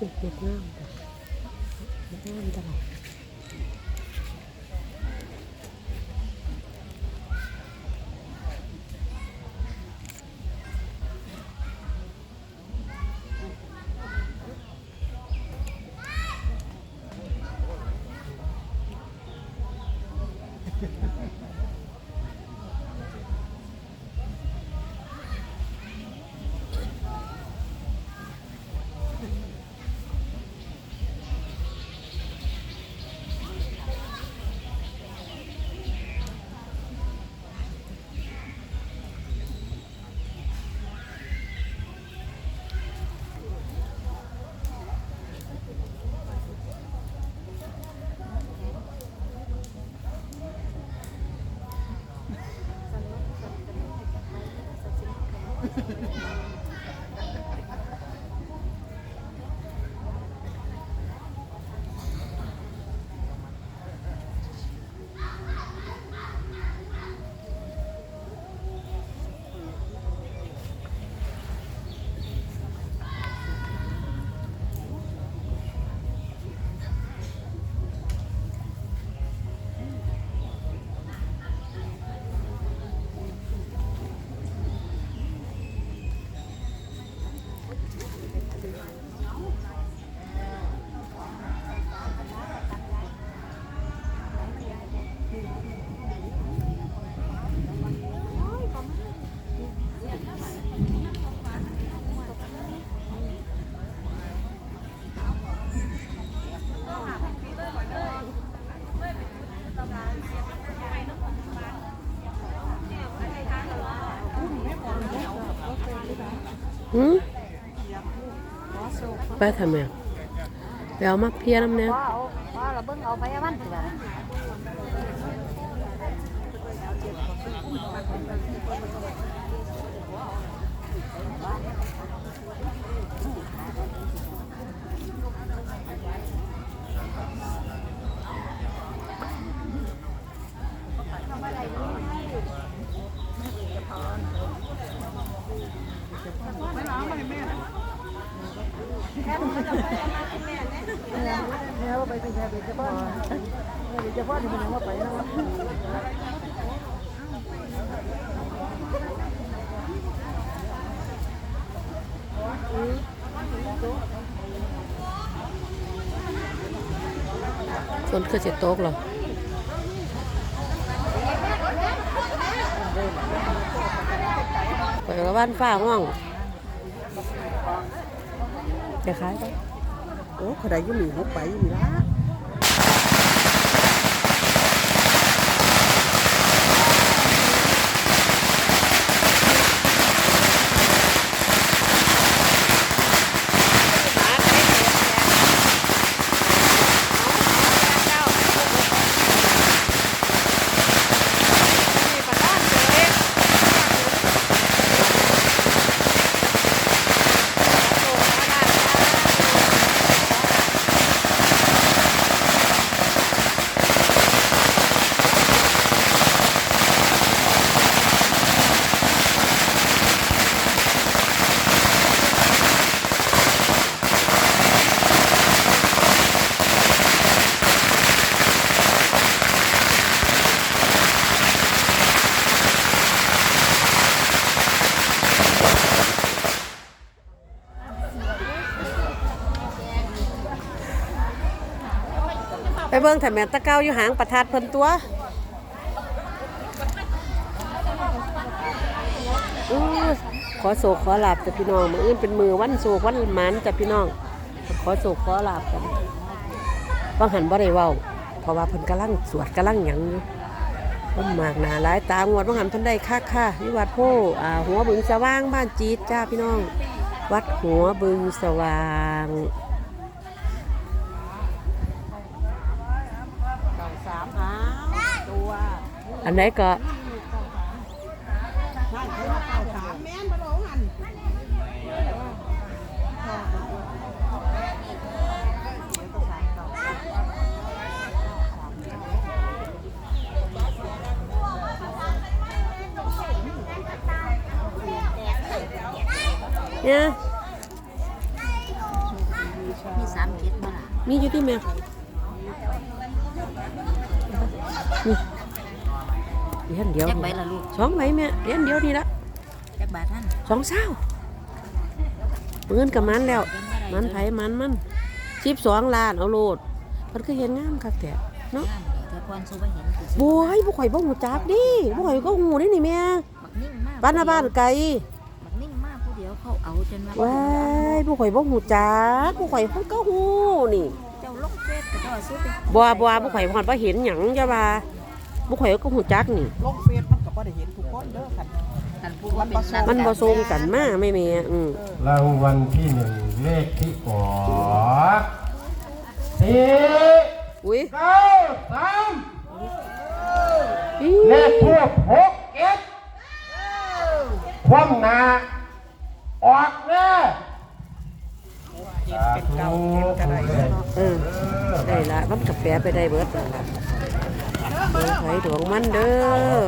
เกิดเห็ดงามจ้ะเห็ดงามตลอด Yeah. หืมไปทำไมไปเอามาเพียน้ำแน่ว่ยเอาว่าเราเบิ่งเอาไปเอ มันสิว่าแม่ว่าไปเป็นแค่เป็นเฉพาะเป็นเฉพาะที่มันยังว่าไปนะวะฝนคือจะตกหรอไปละบ้านฝ้าห้อง จะขายไปโอ้ขนาดยุ่งหนีหัวไปอยู่นี่ละ ไปเบิ่งถ้าแม่นตะเก้าอยู่หางประทัดเพิ่นตัวอู้ขอโศกขอลาบจ้ะพี่น้องมื้ออื่นเป็นมือวันโศกวันหมันจ้ะพี่น้อง ขอโศกขอลาบกันบางหันบ่ได้เว้าเพราะว่าเพิ่นกำลังสวดกำลังหยังอยู่เพิ่นมากหนาหลายตางวดบางหันเพิ่นได้ค่าค่าวิวัดโพอ่าหัวบึงสว่างบ้านจีดจ้าพี่น้อง วัดหัวบึงสว่าง อันไหนก็ใช่เพราะว่าเก่าสามแม่นมาลงหันเนี่ยมีชาามเจ็ดมาล่ะมีอยู่ที่แม่นี่ เหรียญเดียวจักใบนี่ละลูกสองใบแม่เหรียญเดียวนี่ละจักบาทท่านสองเศร้าเงินกับมันแล้วมันไผมันมันชิบสองล้านเอาโลดมันก็เห็นงามคักแต่เนาะงามเลยแต่ก่อนสู้บ่เห็นคือบัวให้บุข่อยบ่หูจักดิบุข่อยก็หูนี่นี่แม่บักนิ่งมากบ้านหน้าบ้านไกลบักนิ่งมากผู้เดียวเขาเอาจนว่าว้ายบุข่อยบ่หูจักบุข่อยเพิ่นก็หูนี่ เจ้าลงเฟซก็เจ้าสู้ไปบัวบัวบุข่อยฮอดบ่เห็นหยังจ้าว่า บุข่อยก็หูจักนี่ ลงเฟซมันก็บ่ได้เห็นทุกคนเด้อคันกันพูดว่าเป็นมันบ่ทรงกันมาแม่แม่อืมรางวัลที่หนึ่งเลขที่ออกสี่อุ้ยเก้าสามอีเลขทั่วหกเอ็ดความหนาออกแน่สาธุเออได้ละมันกาแฟไปได้เบิดแล้วล่ะ เออไผดวงมันเด้อ